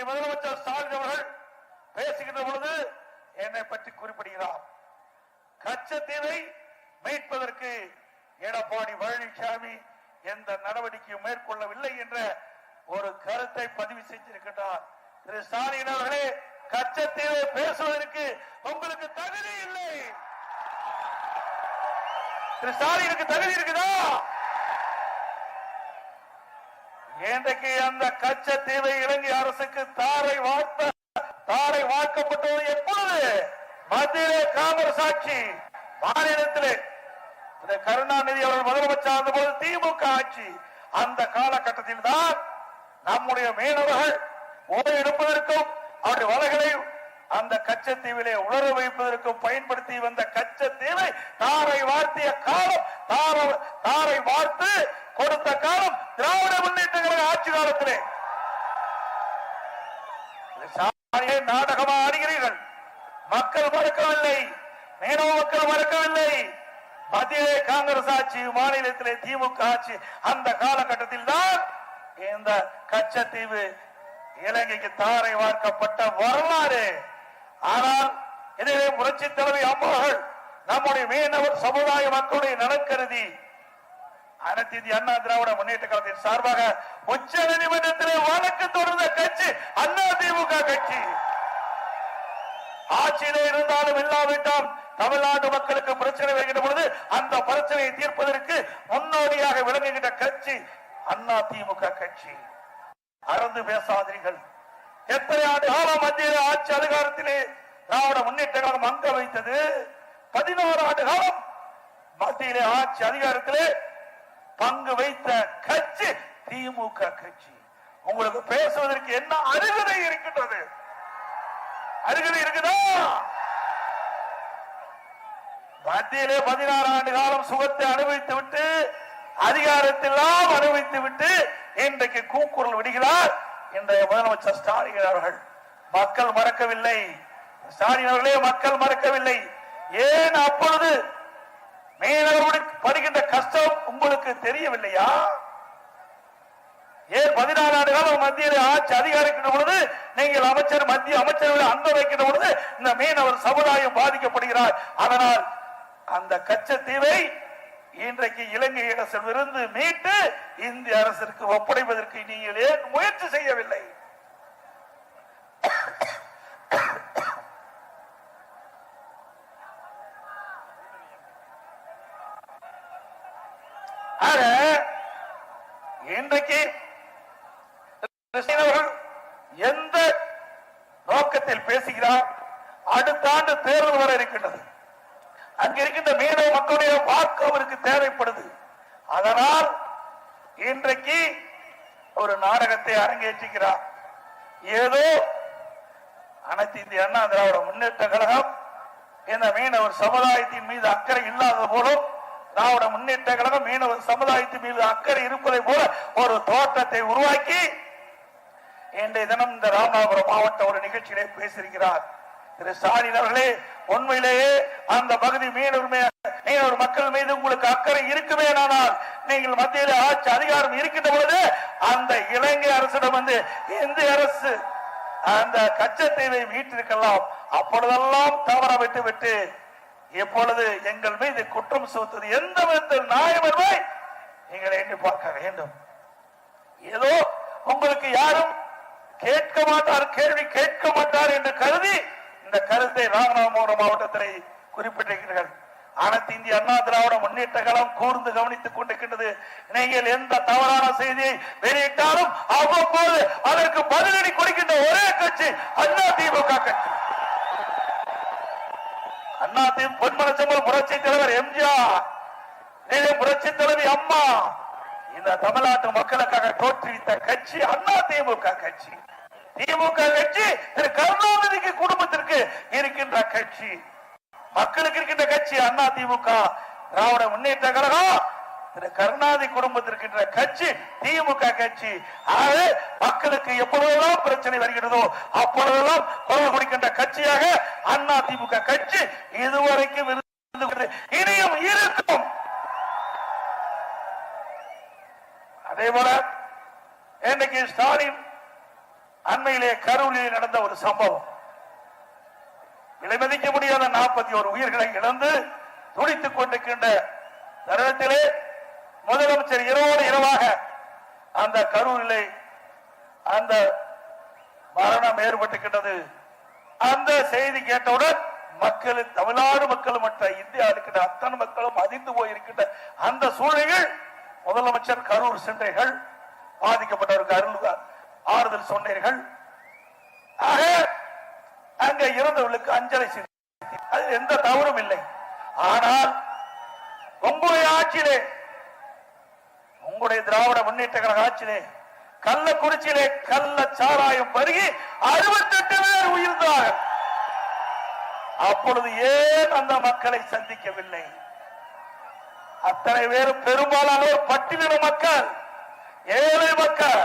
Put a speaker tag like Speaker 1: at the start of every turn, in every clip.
Speaker 1: இன்றைய முதலமைச்சர் ஸ்டாலின் அவர்கள் பேசுகின்ற பொழுது என்னை பற்றி குறிப்பிடுகிறார். கச்சத்தீவை மீட்பதற்கு எடப்பாடி பழனிசாமி எந்த நடவடிக்கையும் மேற்கொள்ளவில்லை என்ற ஒரு கருத்தை பதிவு செய்திருக்கின்றார் திரு ஸ்டாலின் அவர்களே கச்சத்தீவை பேசுவதற்கு உங்களுக்கு தகுதி இல்லை. திரு ஸ்டாலினுக்கு தகுதி இருக்குதா? இன்றைக்கு அந்த கச்சத்தீவை இலங்கை அரசுக்கு தாரை வார்த்த தாரை வாக்கப்பட்டது எப்பொழுது? மத்தியிலே காங்கிரஸ் ஆட்சி மாநிலத்திலே. இந்த கருணாநிதி அவர்கள் முதலமைச்சர் போது திமுக ஆட்சி. அந்த காலகட்டத்தில் தான் நம்முடைய மீனவர்கள் ஓய்வு எடுப்பதற்கும் அவருடைய வலைகளை அந்த கச்சத்தீவிலே உலர வைப்பதற்கும் பயன்படுத்தி வந்த கச்சத்தீவை தாரை வார்த்திய காலம் தார- தாரை வார்த்து கொடுத்த காலம் திராவிட முன்னேற்ற கழக ஆட்சி காலத்திலே. நாடகமா ஆடுகிறீர்கள். மக்கள் மறுக்கவில்லை. மீனவ மக்கள் மறுக்கவில்லை. மத்தியிலே காங்கிரஸ் ஆட்சி மாநிலத்திலே திமுக ஆட்சி அந்த காலகட்டத்தில் தான் இந்த கச்சத்தீவு இலங்கைக்கு தாரை வார்க்கப்பட்ட வரலாறு. ஆனால் இதிலே புரட்சி தலைவி அம்மார்கள் நம்முடைய மீனவர் சமுதாய மக்களுடைய நலக்கருதி அனைத்து இந்திய அண்ணா திராவிட முன்னேற்ற கழகத்தின் சார்பாக உச்ச நீதிமன்றத்திலே வழக்கு தொடர்ந்த கட்சி அண்ணா திமுக கட்சி. ஆட்சியிலே இருந்தாலும் இல்லாவிட்டால் தமிழ்நாட்டு மக்களுக்கு பிரச்சனை வருகின்ற பொழுது அந்த பிரச்சனையை தீர்ப்பதற்கு முன்னோடியாக விளங்குகின்ற கட்சி அண்ணா திமுக கட்சி. அறந்து பேசாதீர்கள். எத்தனை ஆண்டு காலம் மத்திய ஆட்சி அதிகாரத்திலே திராவிட முன்னேற்ற கழகம் அங்க வைத்தது? பதினோரு ஆண்டு காலம் மத்தியிலே ஆட்சி அதிகாரத்திலே பங்கு வைத்த கட்சி திமுக கட்சி. உங்களுக்கு பேசுவதற்கு என்ன அருகதை இருக்கின்றது? அருகதை இருக்குதா? மத்தியிலே பதினாறு ஆண்டு காலம் சுகத்தை அனுபவித்து விட்டு அதிகாரத்தெல்லாம் அனுபவித்து விட்டு இன்றைக்கு கூக்குரல் விடுகிறார் இன்றைய முதலமைச்சர் ஸ்டாலின் அவர்கள். மக்கள் மறக்கவில்லை. ஸ்டாலின் அவர்களே மக்கள் மறக்கவில்லை. ஏன் அப்பொழுது மீனவர்களுடன் படுகின்ற கஷ்டம் உங்களுக்கு தெரியவில்லையா? ஏன் பதினாறு ஆண்டு காலம் மத்தியில் ஆட்சி அதிகாரிக்கின்ற பொழுது நீங்கள் அமைச்சர் மத்திய அமைச்சர்கள் அந்த வைக்கின்ற பொழுது இந்த மீனவர் சமுதாயம் பாதிக்கப்படுகிறார். அதனால் அந்த கச்சத்தீவை இன்றைக்கு இலங்கை அரசிடமிருந்து மீட்டு இந்திய அரசிற்கு ஒப்படைப்பதற்கு நீங்கள் ஏன் முயற்சி செய்யவில்லை ஆக இன்றைக்கு அவர்கள் எந்த நோக்கத்தில் பேசுகிறார்? அடுத்த ஆண்டு தேர்தல் வர இருக்கின்றது. அங்கு இருக்கின்ற மீனவ மக்களுடைய வாக்கு அவருக்கு தேவைப்படுது. அதனால் இன்றைக்கு ஒரு நாடகத்தை அரங்கேற்றுகிறார். ஏதோ அனைத்து இந்திய அண்ணா திராவிட முன்னேற்ற கழகம் இந்த மீனவர் சமுதாயத்தின் மீது அக்கறை இல்லாத போலும் திராவிட முன்னேற்ற கழகம் மீனவர் சமுதாயத்தின் மீது அக்கறை இருப்பதை போல ஒரு தோற்றத்தை உருவாக்கி இன்றைய தினம் இந்த ராமநாதபுரம் மாவட்ட ஒரு நிகழ்ச்சியிலே பேசியிருக்கிறார். திரு ஸ்டாலின் அவர்களே உண்மையிலேயே அந்த பகுதி மீனவர் மீனவர் மக்கள் மீது உங்களுக்கு அக்கறை இருக்குமே ஆனால் நீங்கள் மத்தியில் ஆட்சி அதிகாரம் இருக்கின்ற பொழுது அந்த இலங்கை அரசிடம் வந்து இந்திய அரசு அந்த கச்சத்தீவை மீட்டிருக்கலாம். அப்பொழுதெல்லாம் தவற விட்டு விட்டு இப்பொழுது எங்கள் மீது குற்றம் சுமத்துவது எந்த விதத்தில் நியாயம் நீங்கள் எண்ணி பார்க்க வேண்டும். ஏதோ உங்களுக்கு யாரும் கேட்க மாட்டார் கேள்வி கேட்க மாட்டார் என்று கருதி இந்த கருத்தை ராமநாதபுரம் மாவட்டத்தில் குறிப்பிட்டிருக்கிறீர்கள். அனைத்து இந்திய அண்ணா திராவிட முன்னேற்ற கழகம் கூர்ந்து கவனித்துக் கொண்டிருக்கின்றது. நீங்கள் எந்த தவறான செய்தியை வெளியிட்டாலும் அவ்வப்போது அதற்கு பதிலடி கொடுக்கின்ற ஒரே கட்சி அண்ணா திமுக கட்சி. அண்ணா பொன்மனச்சம்பல் புரட்சி தலைவர் எம்ஜிஆர் புரட்சி தலைவி அம்மா இந்த தமிழ்நாட்டு மக்களுக்காக தோற்றுவித்த கட்சி அண்ணா திமுக கட்சி. திமுக கட்சி திரு கருணாநிதிக்கு குடும்பத்திற்கு இருக்கின்ற கட்சி. மக்களுக்கு இருக்கின்ற கட்சி அண்ணா திமுக திராவிட முன்னேற்ற கழகம் திரு கருணாநிதி குடும்பத்திற்கு கட்சி திமுக கட்சி. ஆகவே மக்களுக்கு எப்பொழுதெல்லாம் பிரச்சனை வருகிறதோ அப்பொழுதெல்லாம் குரல் கொடுக்கின்ற கட்சியாக அண்ணா திமுக கட்சி இதுவரைக்கும் இருந்து இனியும் இருக்கும். அதே போல இன்னைக்கு ஸ்டாலின்
Speaker 2: அண்மையிலே கரூரில் நடந்த ஒரு சம்பவம். விலைமதிக்க முடியாத நாற்பத்தி ஒரு உயிர்களை இழந்து துடித்துக் கொண்டிருக்கின்ற தருணத்திலே முதலமைச்சர் இரவோடு இரவாக அந்த கரூரிலே அந்த மரணம் ஏற்பட்டுகின்றது அந்த செய்தி கேட்டவுடன் மக்களும் தமிழ்நாடு மக்களும் மற்ற இந்தியா இருக்கின்ற அத்தனை மக்களும் அதிர்ந்து போயிருக்கின்ற அந்த சூழ்நிலையில் முதலமைச்சர் கரூர் சென்றீர்கள் பாதிக்கப்பட்டவருக்கு அருள் ஆறுதல் சொன்னீர்கள். ஆக அங்க இறந்தவர்களுக்கு அஞ்சலி செய்து அது எந்த தவறும் இல்லை. ஆனால் உங்களுடைய ஆட்சியிலே உங்களுடைய திராவிட முன்னேற்ற கழக ஆட்சியிலே கள்ளக்குறிச்சியிலே கள்ள சாராயம் பருகி அறுபத்தெட்டு பேர் உயிர்ந்தார்கள். அப்பொழுது ஏன் அந்த மக்களை சந்திக்கவில்லை? அத்தனை பேரும் பெரும்பாலானோர் பட்டியல மக்கள் ஏழை மக்கள்.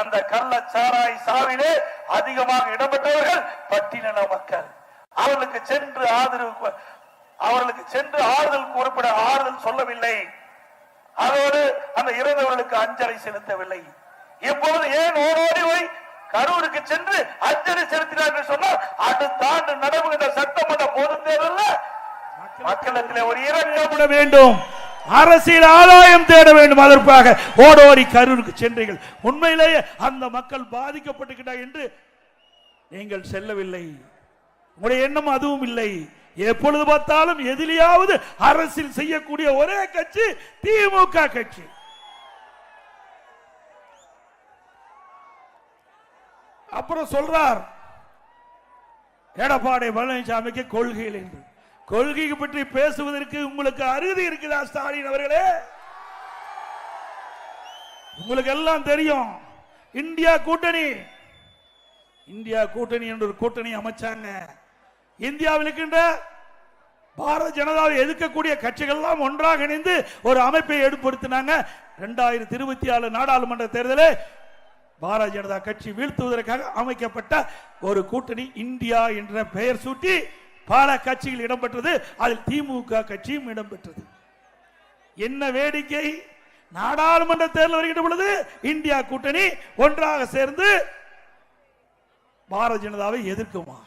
Speaker 2: அந்த கள்ள சாராய் சாவிலே அதிகமாக இடம்பெற்றவர்கள் பட்டியலின மக்கள். அவர்களுக்கு சென்று ஆதரவு அவர்களுக்கு சென்று ஆறுதல் குறிப்பிட ஆறுதல் சொல்லவில்லை. அதோடு அந்த இறந்தவர்களுக்கு அஞ்சலி செலுத்தவில்லை. இப்பொழுது ஏன் ஓடோடி போய் கரூருக்கு சென்று அஞ்சலி செலுத்தினார் என்று சொன்னால் அடுத்த ஆண்டு நடைபெறுகின்ற சட்டமன்ற பொது தேர்தலில் மக்களிடத்திலே ஒரு இரக்கம்
Speaker 1: வேண்டும். அரசியல் ஆதாயம் தேட வேண்டும். அதற்காக ஓடோடி கரூருக்கு சென்றீர்கள். உண்மையிலேயே அந்த மக்கள் பாதிக்கப்பட்டுக்கிட்டார் என்று நீங்கள் செல்லவில்லை. உங்களுடைய எண்ணம் அதுவும் இல்லை. எப்பொழுது பார்த்தாலும் எதிலையாவது அரசியல் செய்யக்கூடிய ஒரே கட்சி திமுக கட்சி. அப்புறம் சொல்றார் எடப்பாடி பழனிசாமிக்கு கொள்கைகள் என்று. கொள்கை பற்றி பேசுவதற்கு உங்களுக்கு அருதி இருக்குதா ஸ்டாலின் அவர்களே? உங்களுக்கு எல்லாம் தெரியும் இந்தியா கூட்டணி. இந்தியா கூட்டணி என்ற ஒரு கூட்டணி அமைச்சாங்க. இந்தியாவில் இருக்கின்ற பாரத ஜனதாவை எதிர்க்கக்கூடிய கட்சிகள் எல்லாம் ஒன்றாக இணைந்து ஒரு அமைப்பை ஏற்படுத்தினாங்க. இரண்டாயிரத்தி இருபத்தி ஆறு நாடாளுமன்ற தேர்தலே பாரதிய ஜனதா கட்சி வீழ்த்துவதற்காக அமைக்கப்பட்ட ஒரு கூட்டணி இந்தியா என்ற பெயர் சூட்டி பல கட்சிகள் இடம்பெற்றது. அதில் திமுக கட்சியும் இடம்பெற்றது. என்ன வேடிக்கை? நாடாளுமன்ற தேர்தல் வருகின்ற பொழுது இந்தியா கூட்டணி ஒன்றாக சேர்ந்து பாரதிய ஜனதாவை எதிர்க்குமா?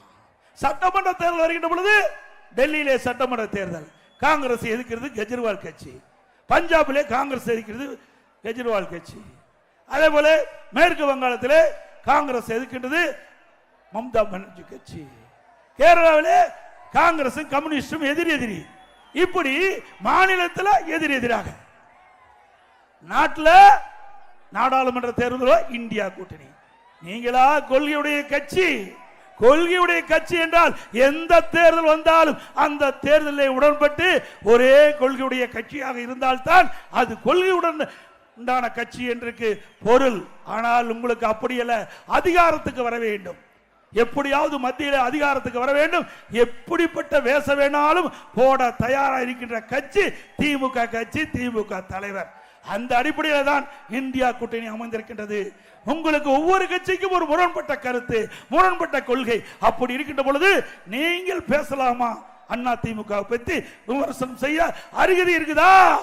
Speaker 1: சட்டமன்ற தேர்தல் வருகின்ற பொழுது டெல்லியிலே சட்டமன்ற தேர்தல். காங்கிரஸ் எதிர்க்கிறது கெஜ்ரிவால் கட்சி. பஞ்சாபிலே காங்கிரஸ் எதிர்க்கிறது கெஜ்ரிவால் கட்சி. அதே போல மேற்கு வங்காளத்திலே காங்கிரஸ் எதிர்க்கின்றது மம்தா பானர்ஜி கட்சி. கேரளாவிலே காங்கிரசும் கம்யூனிஸ்டும் எதிரி எதிரி. இப்படி மாநிலத்தில் எதிர் எதிராக. நாட்டில் நாடாளுமன்ற தேர்தலோ இந்தியா கூட்டணி. நீங்களா கொள்கையுடைய கட்சி. கொள்கையுடைய கட்சி என்றால் எந்த தேர்தல் வந்தாலும் அந்த தேர்தலில் உடன்பட்டு ஒரே கொள்கையுடைய கட்சியாக இருந்தால்தான் அது கொள்கையுடன் உண்டான கட்சி என்றுக்கு பொருள். ஆனால் உங்களுக்கு அப்படியல்ல அதிகாரத்துக்கு வர வேண்டும். எப்படியாவது மத்தியில் அதிகாரத்துக்கு வர வேண்டும். எப்படிப்பட்ட வேஷ வேணாலும் போட தயாராக இருக்கின்ற கட்சி திமுக கட்சி திமுக தலைவர். அந்த அடிப்படையில் தான் இந்தியா கூட்டணி அமைந்திருக்கின்றது. உங்களுக்கு ஒவ்வொரு கட்சிக்கும் ஒரு முரண்பட்ட கருத்து முரண்பட்ட கொள்கை. அப்படி இருக்கின்ற பொழுது நீங்கள் பேசலாமா? அண்ணா திமுக பற்றி விமர்சனம் செய்ய அருகதி இருக்குதா?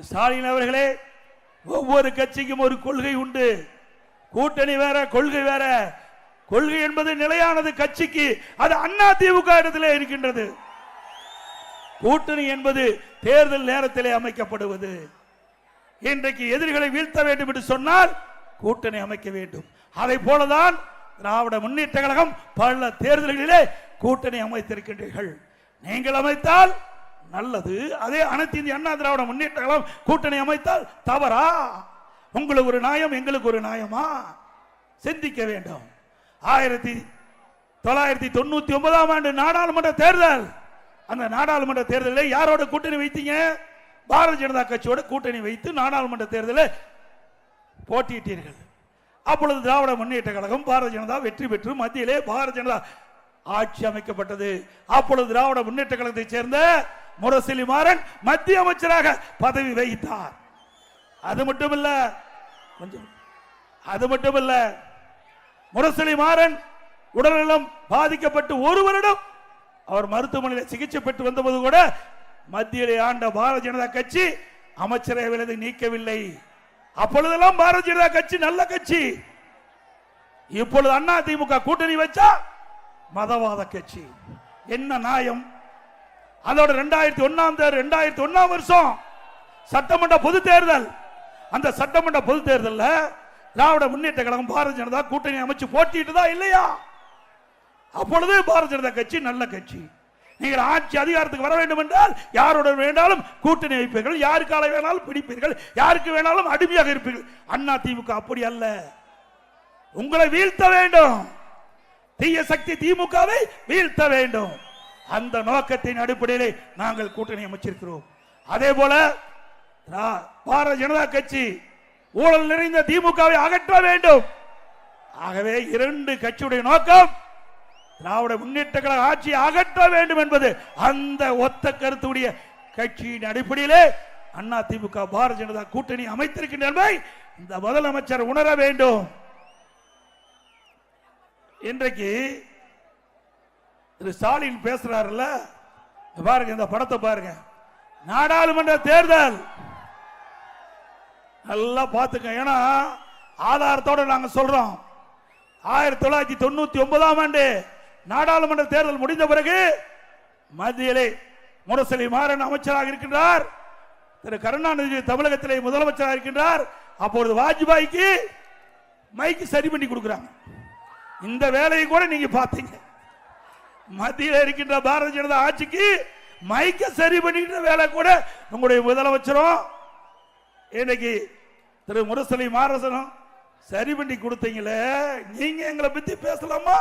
Speaker 1: ஸ்டாலின் அவர்களே ஒவ்வொரு கட்சிக்கும் ஒரு கொள்கை உண்டு. கூட்டணி வேற கொள்கை வேற. கொள்கை என்பது நிலையானது கட்சிக்கு. அது அண்ணா திமுக இடத்திலே இருக்கின்றது. கூட்டணி என்பது தேர்தல் நேரத்திலே அமைக்கப்படுவது. இன்றைக்கு எதிரிகளை வீழ்த்த வேண்டும் என்று சொன்னால் கூட்டணி அமைக்க வேண்டும். அதை போலதான் திராவிட முன்னேற்ற கழகம் பல தேர்தல்களிலே கூட்டணி அமைத்திருக்கின்றீர்கள். நீங்கள் அமைத்தால் நல்லது. அதே அனைத்து இந்திய அண்ணா திராவிட முன்னேற்ற கழகம் கூட்டணி அமைத்தால் தவறா? உங்களுக்கு ஒரு நியாயம் எங்களுக்கு ஒரு நியாயமா? சிந்திக்க வேண்டும். ஆயிரத்தி தொள்ளாயிரத்தி தொண்ணூத்தி ஒன்பதாம் ஆண்டு நாடாளுமன்ற தேர்தல். அந்த நாடாளுமன்ற தேர்தலில் யாரோட கூட்டணி வைத்தீங்க? பாரதிய ஜனதா கட்சியோட கூட்டணி வைத்து நாடாளுமன்ற தேர்தலில் போட்டியிட்டீர்கள். அப்பொழுது திராவிட முன்னேற்ற கழகம் பாரதிய ஜனதா வெற்றி பெற்று மத்தியிலே பாரதிய ஜனதா ஆட்சி அமைக்கப்பட்டது. அப்பொழுது திராவிட முன்னேற்ற கழகத்தைச் சேர்ந்த முரசொலி மாறன் மத்திய அமைச்சராக பதவி வகித்தார். அது மட்டுமல்ல கொஞ்சம் அது மட்டுமல்ல முரசொலி மாறன் உடல்நலம் பாதிக்கப்பட்டு ஒரு வருடம் அவர் மருத்துவமனையில் சிகிச்சை பெற்று வந்தபோது கூட மத்தியில் ஆண்ட பாரதிய ஜனதா கட்சி அமைச்சரவையிலிருந்து நீக்கவில்லை. அப்பொழுதெல்லாம் பாரதிய ஜனதா கட்சி நல்ல கட்சி. இப்பொழுது அண்ணா திமுக கூட்டணி வச்சா மதவாத கட்சி. என்ன நியாயம்? அதோட ரெண்டாயிரத்தி ஒன்னாம் தேர் ரெண்டாயிரத்தி ஒன்னாம் வருஷம் சட்டமன்ற பொது தேர்தல். அந்த சட்டமன்ற பொது தேர்தலில் திராவிட முன்னேற்ற கழகம் பாரதிய ஜனதா கூட்டணி அமைச்சு போட்டிட்டுதா இல்லையா? அப்பொழுது பாரதிய ஜனதா கட்சி நல்ல கட்சி. நீங்கள் ஆட்சி அதிகாரத்துக்கு வர வேண்டும் என்றால் யாருடன் வேண்டாலும் கூட்டணி வைப்பீர்கள். யாருக்கால வேணாலும் பிடிப்பீர்கள். யாருக்கு வேணாலும் அடிமையாக இருப்பீர்கள். அண்ணா திமுக அப்படி அல்ல. உங்களை வீழ்த்த வேண்டும். தீய சக்தி திமுகவை வீழ்த்த வேண்டும். அந்த நோக்கத்தின் அடிப்படையிலே நாங்கள் கூட்டணி அமைச்சிருக்கிறோம். அதே போல திரா- பாரதிய ஜனதா கட்சி ஊழல் நிறைந்த திமுகவை அகற்ற வேண்டும். ஆகவே இரண்டு கட்சியுடைய நோக்கம் திராவிட முன்னேற்ற கழக ஆட்சியை அகற்ற வேண்டும் என்பது அந்த ஒத்த கருத்துடைய கட்சியின் அடிப்படையிலே அண்ணா திமுக பாரதிய ஜனதா கூட்டணி அமைத்திருக்கின்ற இந்த முதலமைச்சர் உணர வேண்டும். இன்றைக்கு திரு ஸ்டாலின் பேசுறாருல்ல பாருங்க இந்த படத்தை பாருங்க. நாடாளுமன்ற தேர்தல். நல்லா பார்த்துக்க ஏன்னா ஆதாரத்தோட நாங்கள் சொல்றோம். ஆயிரத்தி தொள்ளாயிரத்தி தொண்ணூத்தி ஒன்பதாம் ஆண்டு நாடாளுமன்ற தேர்தல் முடிந்த பிறகு மத்தியிலே முரசலி மாறன் அமைச்சராக இருக்கின்றார். திரு கருணாநிதி தமிழகத்திலே முதலமைச்சராக இருக்கின்றார். அப்பொழுது வாஜ்பாய்க்கு மைக்கு சரி பண்ணி கொடுக்குறாங்க. இந்த வேலையை கூட நீங்க பார்த்தீங்க. மத்தியில் இருக்கின்ற பாரதிய ஜனதா ஆட்சிக்கு மைக்க சரி பண்ணிக்கிற வேலை கூட உங்களுடைய முதலமைச்சரும் இன்னைக்கு திரு முரசலி மாரசனும் சரி பண்ணி கொடுத்தீங்களே. நீங்க எங்களை பத்தி பேசலாமா?